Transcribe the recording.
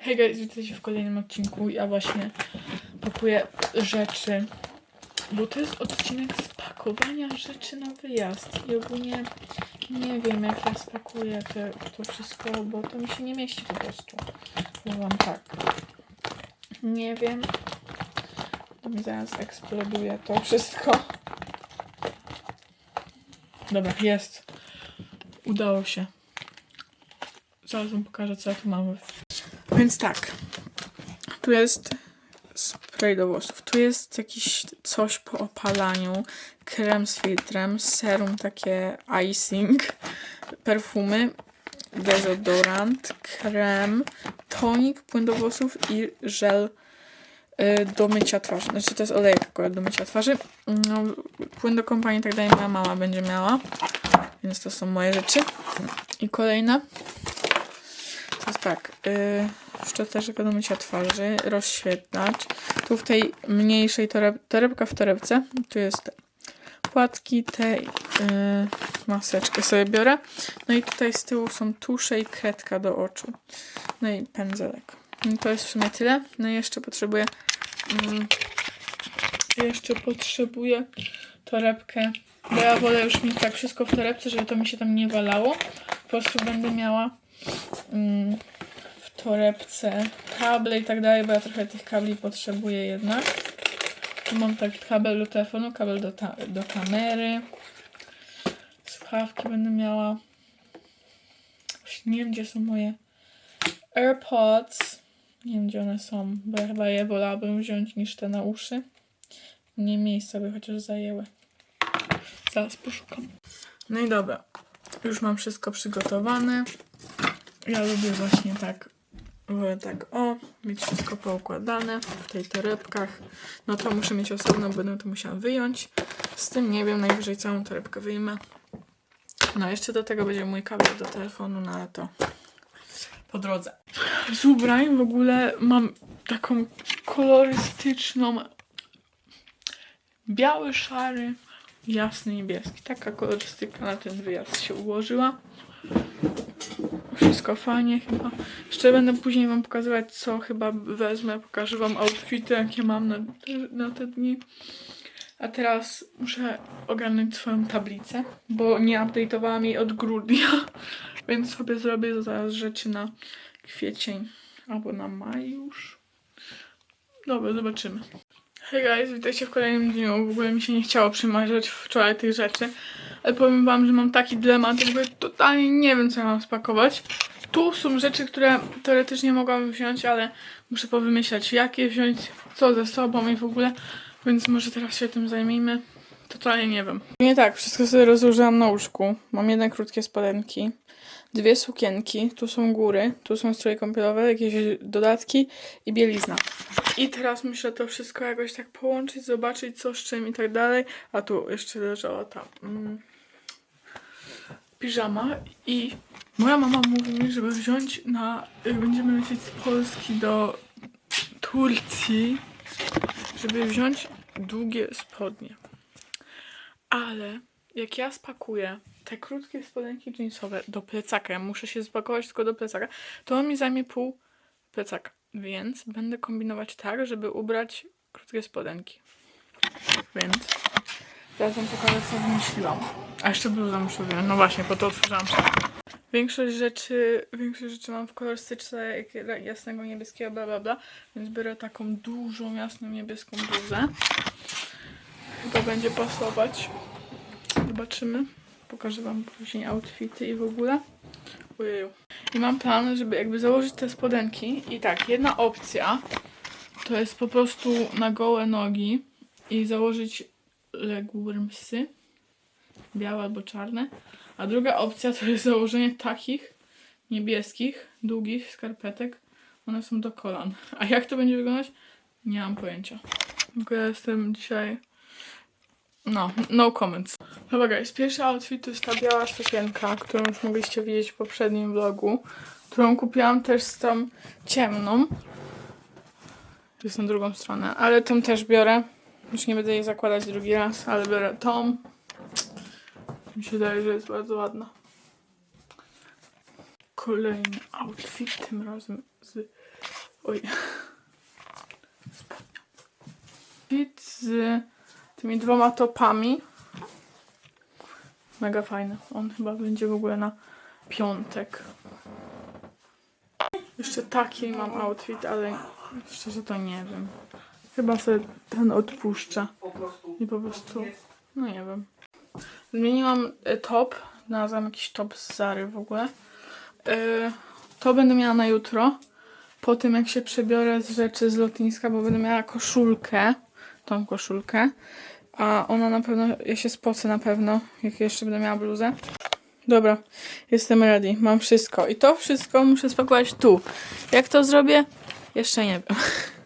Hej guys, witajcie w kolejnym odcinku. Ja właśnie pakuję rzeczy, bo to jest odcinek spakowania rzeczy na wyjazd. I ogólnie nie wiem jak ja spakuję te, to wszystko, bo to mi się nie mieści po prostu. Powiem tak. Nie wiem. To mi zaraz eksploduje to wszystko. Dobra, jest. Udało się. Zaraz wam pokażę, co ja tu mamy. Więc tak. Tu jest spray do włosów. Tu jest jakiś coś po opalaniu. Krem z filtrem, serum takie icing, perfumy, dezodorant, krem, tonik, płyn do włosów i żel y, do mycia twarzy. Znaczy to jest olejek akurat do mycia twarzy. No, płyn do kąpania i tak dalej moja mama będzie miała. Więc to są moje rzeczy. I kolejne. To jest tak. Yy, szczoteczka do mycia twarzy, rozświetlacz. Tu w tej mniejszej toreb torebka w torebce. Tu jest płatki, te yy, maseczkę sobie biorę. No i tutaj z tyłu są tusze i kredka do oczu. No i pędzelek. No to jest w sumie tyle. No i jeszcze potrzebuję mm, jeszcze potrzebuję torebkę, bo ja wolę już mieć tak wszystko w torebce, żeby to mi się tam nie walało. Po prostu będę miała w torebce kable i tak dalej, bo ja trochę tych kabli potrzebuję jednak. Tu mam taki kabel do telefonu, kabel do, do kamery. Słuchawki będę miała. Właśnie Nie wiem, gdzie są moje AirPods. Nie wiem, gdzie one są, bo ja chyba je wolałabym wziąć niż te na uszy. Nie miejsca by chociaż zajęły. Zaraz poszukam. No i dobra. Już mam wszystko przygotowane. Ja lubię właśnie tak, tak o, mieć wszystko poukładane w tej torebkach. No to muszę mieć osobno, będę to musiała wyjąć. Z tym nie wiem, najwyżej całą torebkę wyjmę. No jeszcze do tego będzie mój kabel do telefonu, no ale to po drodze. Z ubrań w ogóle mam taką kolorystyczną biały, szary, jasny, niebieski. Taka kolorystyka na ten wyjazd się ułożyła. Wszystko fajnie chyba. Jeszcze będę później wam pokazywać, co chyba wezmę. Pokażę wam outfity, jakie mam na te, na te dni. A teraz muszę ogarnąć swoją tablicę, bo nie update'owałam jej od grudnia, więc sobie zrobię zaraz rzeczy na kwiecień albo na maj już. Dobra, zobaczymy. Hej guys, witajcie w kolejnym dniu. W ogóle mi się nie chciało przymarzać wczoraj tych rzeczy, ale powiem wam, że mam taki dylemat, jakby totalnie nie wiem, co ja mam spakować. Tu są rzeczy, które teoretycznie mogłabym wziąć, ale muszę powymyślać, jakie wziąć, co ze sobą i w ogóle, więc może teraz się tym zajmijmy. Totalnie nie wiem. Nie tak, wszystko sobie rozłożyłam na łóżku. Mam jedne krótkie spodenki, dwie sukienki, tu są góry, tu są stroje kąpielowe, jakieś dodatki i bielizna. I teraz muszę to wszystko jakoś tak połączyć, zobaczyć co z czym i tak dalej. A tu jeszcze leżała ta mm, piżama i moja mama mówi mi, żeby wziąć na... y, Będziemy lecieć z Polski do Turcji, żeby wziąć długie spodnie. Ale jak ja spakuję te krótkie spodenki jeansowe do plecaka, ja muszę się spakować tylko do plecaka, to on mi zajmie pół plecaka. Więc będę kombinować tak, żeby ubrać krótkie spodenki. Więc teraz wam pokażę, co wymyśliłam. A jeszcze bluzę muszę wziąć. No właśnie, po to otworzyłam szafę. Większość rzeczy, większość rzeczy mam w kolorystyczce jasnego niebieskiego, bla bla bla. Więc biorę taką dużą, jasną niebieską bluzę. Chyba będzie pasować. Zobaczymy. Pokażę wam później outfity i w ogóle. Ojeju. I mam plan, żeby jakby założyć te spodenki. I tak, jedna opcja to jest po prostu na gołe nogi i założyć legurmsy. Białe albo czarne. A druga opcja to jest założenie takich niebieskich, długich skarpetek. One są do kolan. A jak to będzie wyglądać? Nie mam pojęcia. Tylko ja jestem dzisiaj no, no comments. Dobra guys, pierwszy outfit to jest ta biała sukienka, którą już mogliście widzieć w poprzednim vlogu, którą kupiłam też z tą ciemną. Jest na drugą stronę, ale tą też biorę. Już nie będę jej zakładać drugi raz, ale biorę tą. Mi się wydaje, że jest bardzo ładna. Kolejny outfit, tym razem z Oj. Spodnia. Fit z tymi dwoma topami. Mega fajny. On chyba będzie w ogóle na piątek. Jeszcze taki mam outfit, ale szczerze to nie wiem. Chyba sobie ten odpuszczę. I po prostu, no nie wiem. Zmieniłam e, top. Znalazłam jakiś top z Zary w ogóle. E, To będę miała na jutro. Po tym jak się przebiorę z rzeczy z lotniska, bo będę miała koszulkę. Tą koszulkę. A ona na pewno, ja się spocę na pewno, jak jeszcze będę miała bluzę. Dobra, jestem ready, mam wszystko. I to wszystko muszę spakować tu. Jak to zrobię? Jeszcze nie wiem.